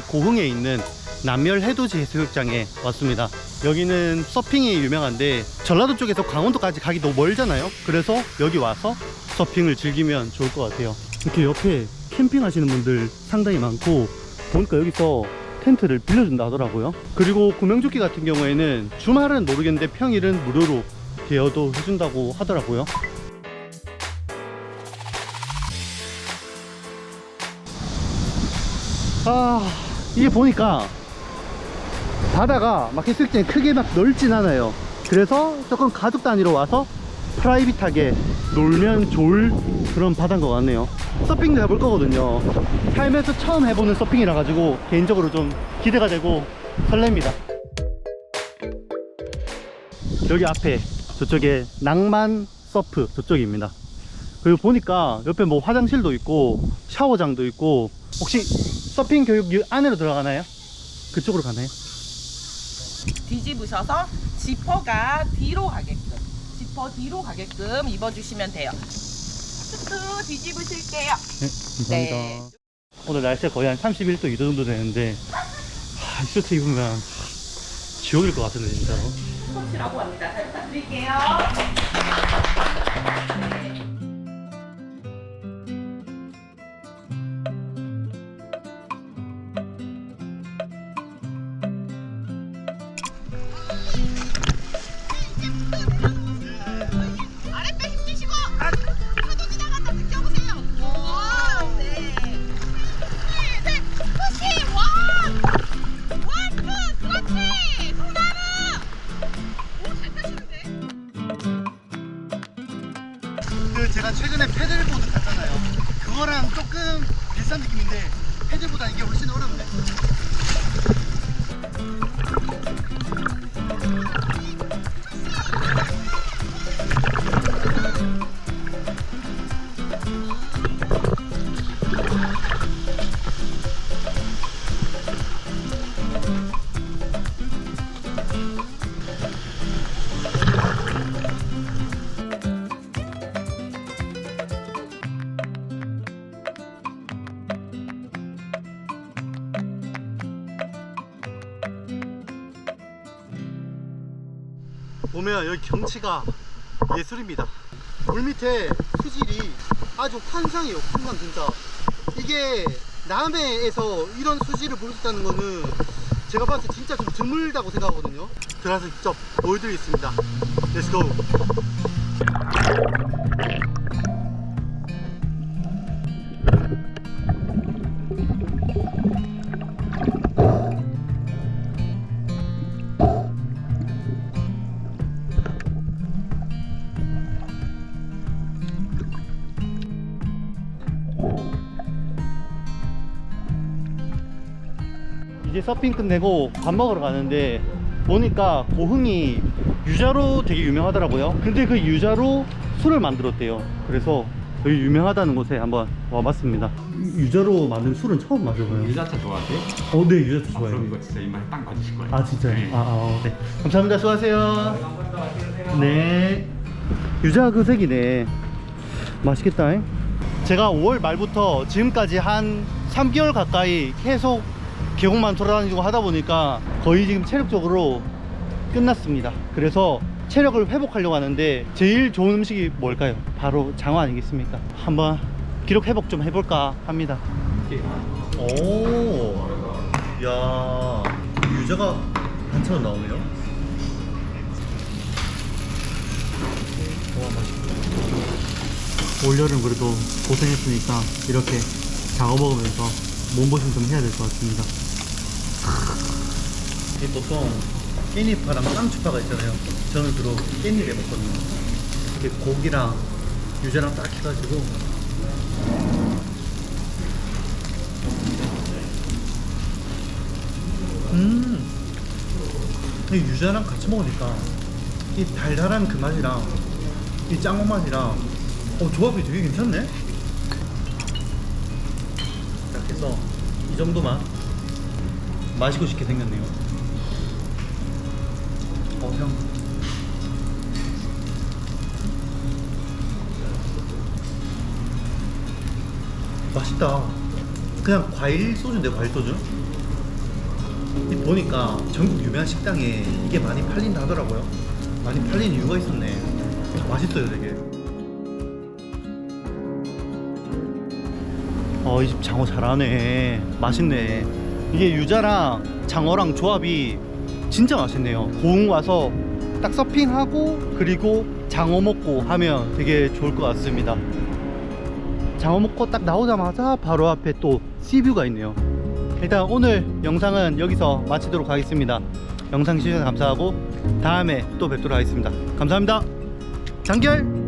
고흥에 있는 남멸 해돋이 해수욕장에 왔습니다. 여기는 서핑이 유명한데 전라도 쪽에서 강원도까지 가기 너무 멀잖아요. 그래서 여기 와서 서핑을 즐기면 좋을 것 같아요. 이렇게 옆에 캠핑 하시는 분들 상당히 많고 보니까 여기서 텐트를 빌려준다 하더라고요. 그리고 구명조끼 같은 경우에는 주말은 모르겠는데 평일은 무료로 대여도 해준다고 하더라고요. 아 이게 보니까 바다가 막 해수욕장이 크게 막 넓진 않아요. 그래서 조금 가족 단위로 와서 프라이빗하게 놀면 좋을 그런 바다인 것 같네요. 서핑도 해볼 거거든요. 살면서 처음 해보는 서핑이라 가지고 개인적으로 좀 기대가 되고 설렙니다. 여기 앞에 저쪽에 낭만 서프 저쪽입니다. 그리고 보니까 옆에 뭐 화장실도 있고 샤워장도 있고 혹시 서핑 교육 유- 안으로 들어가나요? 그쪽으로 가나요? 뒤집으셔서 지퍼가 뒤로 가게끔 지퍼 뒤로 가게끔 입어주시면 돼요. 스트 뒤집으실게요. 네, 감사합니다. 네. 오늘 날씨가 거의 한 31도 2도 정도 되는데 하, 이 슈트 입으면 지옥일 것 같은데 진짜로. 스포츠라고 합니다. 잘 부탁드릴게요. 그거랑 조금 비슷한 느낌인데 패들보다 이게 훨씬 어렵네. 보면 여기 경치가 예술입니다. 물 밑에 수질이 아주 환상이에요. 환상. 이게 남해에서 이런 수질을 볼 수 있다는 거는 제가 봤을 때 진짜 좀 드물다고 생각하거든요. 들어가서 직접 보여드리겠습니다. 렛츠고. 이제 서핑 끝내고 밥 먹으러 가는데 보니까 고흥이 유자로 되게 유명하더라고요. 근데 그 유자로 술을 만들었대요. 그래서 여기 유명하다는 곳에 한번 와봤습니다. 유자로 만든 술은 처음 마셔봐요. 유자차 좋아하세요? 어, 네, 유자차 아, 좋아해요. 그럼 이거 진짜 입맛에 딱 맞으실 거예요. 아, 진짜요? 네. 아, 아, 네. 감사합니다. 수고하세요. 네. 유자 그 색이네. 맛있겠다. 잉? 제가 5월 말부터 지금까지 한 3개월 가까이 계속 계곡만 돌아다니고 하다 보니까 거의 지금 체력적으로 끝났습니다. 그래서 체력을 회복하려고 하는데 제일 좋은 음식이 뭘까요? 바로 장어 아니겠습니까? 한번 기록 회복 좀 해볼까 합니다. 오, 야, 유자가 반찬으로 나오네요. 와, 맛있다. 올여름 그래도 고생했으니까 이렇게 장어 먹으면서 몸보신 좀 해야 될 것 같습니다. 이 보통 깻잎파랑 쌍추파가 있잖아요. 저는 주로 깻잎에 먹거든요. 이렇게 고기랑 유자랑 딱 해가지고 음, 이 유자랑 같이 먹으니까 이 달달한 그 맛이랑 이 짱어 맛이랑 어, 조합이 되게 괜찮네. 딱 해서 이 정도만 마시고 싶게 생겼네요. 어, 향. 맛있다. 그냥 과일 소주인데 과일 소주? 이 보니까 전국 유명한 식당에 이게 많이 팔린다 하더라고요. 많이 팔린 이유가 있었네. 맛있어요, 되게. 어, 이 집 장어 잘하네. 맛있네. 이게 유자랑 장어랑 조합이 진짜 맛있네요. 고흥 와서 딱 서핑하고 그리고 장어 먹고 하면 되게 좋을 것 같습니다. 장어 먹고 딱 나오자마자 바로 앞에 또 씨뷰가 있네요. 일단 오늘 영상은 여기서 마치도록 하겠습니다. 영상 시청해 감사하고 다음에 또 뵙도록 하겠습니다. 감사합니다. 장결!